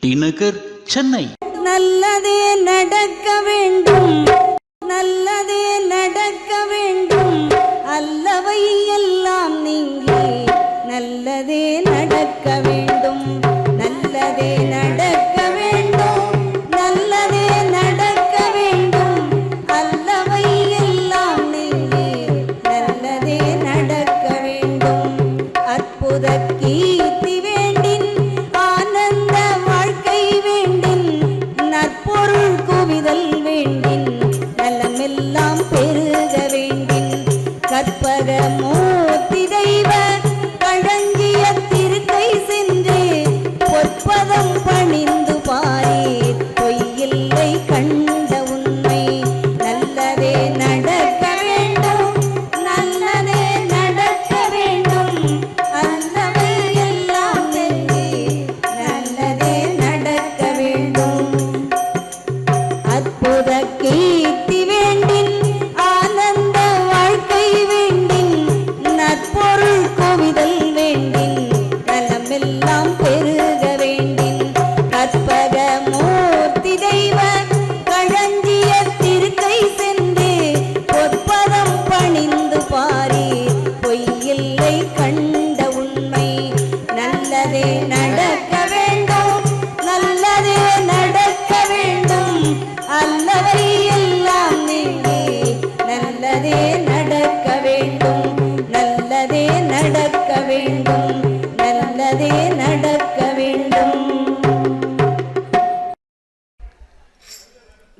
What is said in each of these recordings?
T Nagar Chennai. நல்லதே நடக்க வேண்டும். நல்லதே நடக்க வேண்டும். அல்லவை எல்லாம் நீங்கி நல்லதே நடக்க வேண்டும்.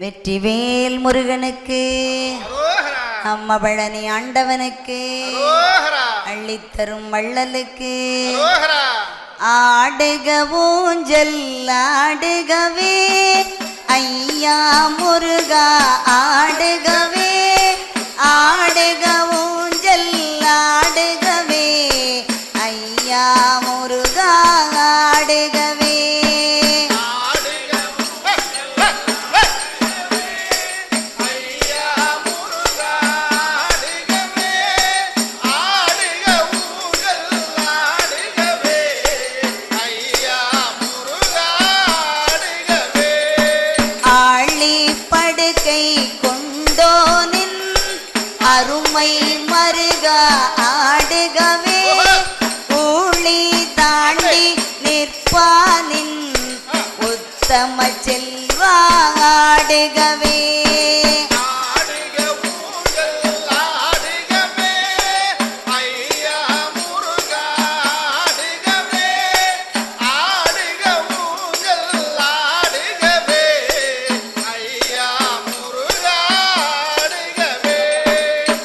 வெற்றிவேல் முருகனுக்கு அம்ம பழனி ஆண்டவனுக்கு அள்ளித்தரும் வள்ளலுக்கு. ஆடுக ஊஞ்சல் ஆடுகவே. ஐயா முருகா ஆடுகவே நிற்பானின் உத்தம செல்வா ஆடுகவே.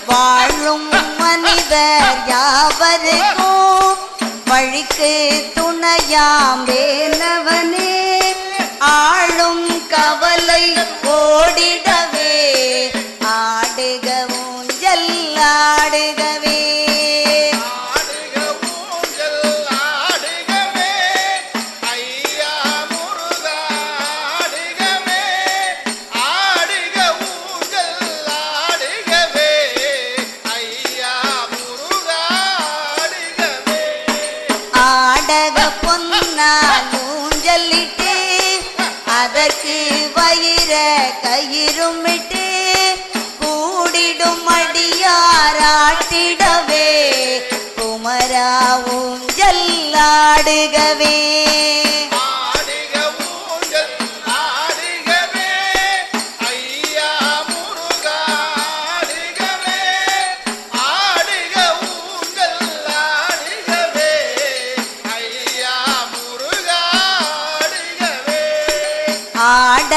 வாழும் மனிதர் யாவருக்கும் வழிக்கு துணையாம் வேலவனே. ஆளும் கவலை ஓடிட கயிறுமிட்டு கூடிடும் அடியாராட்டிடவே குமராவும் ஜல்லாடுகவே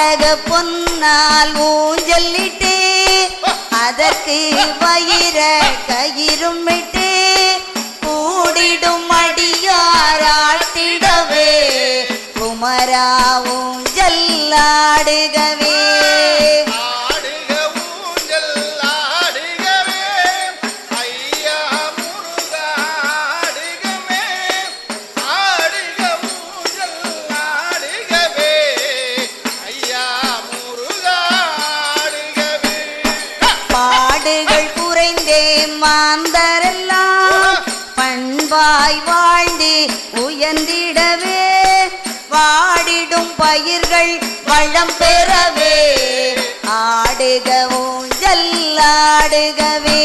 அழக பொன்னால் ஊஞ்சல்லிட்டு அதற்கு வயிற கயிறும் விட்டு கூடிடும் அடியாராட்டிடவே குமரா ஊஞ்சல் பலரெல்லாம் பண்பாய் வாழ்ந்து உயர்ந்திடவே வாடிடும் பயிர்கள் வளம் பெறவே ஆடுக ஊஞ்சல் ஆடுகவே.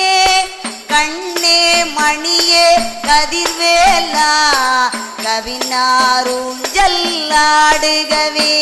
மணியே கதிர்வேலா கவினாரும் ஜல்லாடுகவே.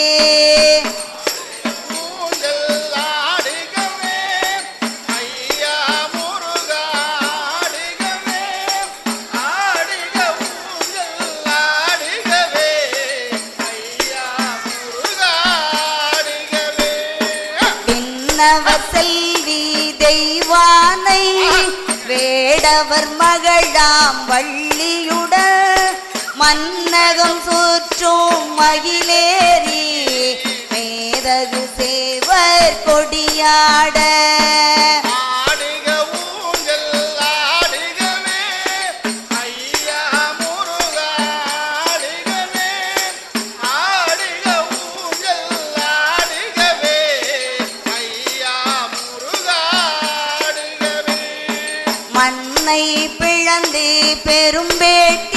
மன்னவர் மகளாம் வள்ளியுடன் மன்னகம் சூற்றும் மகிழேறி மேதகு சேவர் கொடியாட. பெரும்பேட்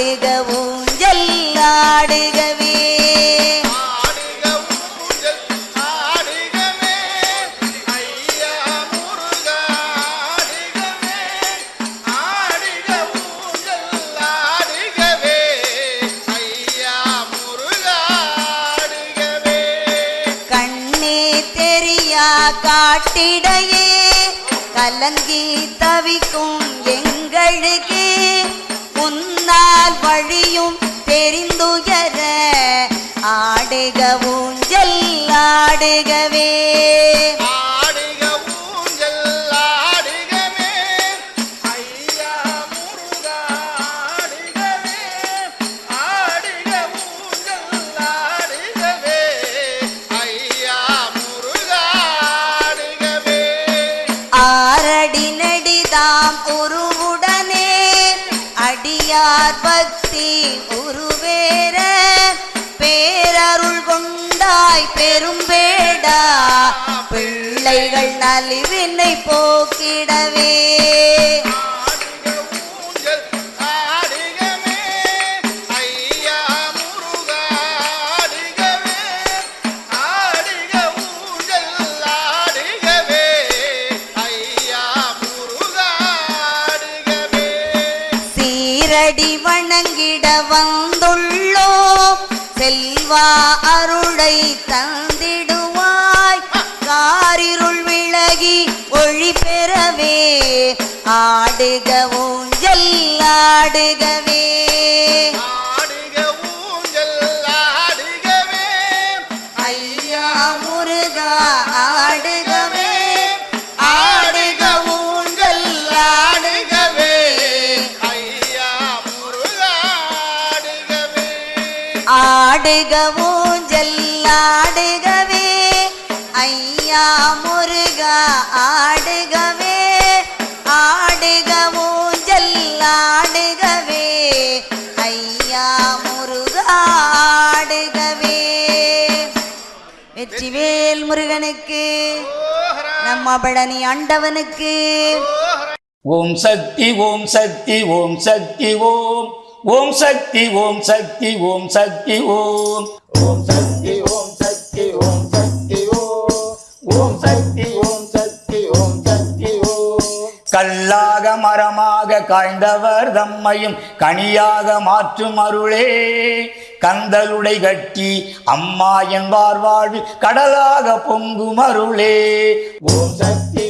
ஆடுக ஊஞ்சல் ஆடுகவே. கண்ணே காட்டிடையே கலங்கி ஆடுக ஊஞ்சல் ஆடுகவே. ஆரடி நடிதாம் உருவுடனே அடியார் பக்தி உருவேற. தாய் பெரும்பேடா பிள்ளைகள் நலிவினை போக்கிடவே. ஆடுக ஊஞ்சல் ஆடுகவே. ஆடுக ஊஞ்சல் ஆடுகவே. ஐயா முருகா ஆடுகவே. ஆடுக ஊஞ்சல் ஆடுகவே. ஐயா முருகா ஆடுகவே. ஆடுக ஊஞ்சல் ஆடுகவே. ஐயா முருகா ஆடுகவே. ஆடுகவே வெற்றிவேல் முருகனுக்கு நம்ம பழனி ஆண்டவனுக்கு. ஓம் சக்தி ஓம் சக்தி ஓம் சக்தி ஓம். ஓம் சக்தி ஓம் சக்தி ஓம் சக்தி ஓம். ஓம் சக்தி. கல்லாக மரமாக காய்ந்தவர் தம்மையும் கனியாக மாற்றும் அருளே. கந்தலுடை கட்டி அம்மா என்பார் வாழ்வில் கடலாக பொங்கும் அருளே. ஓம் சக்தி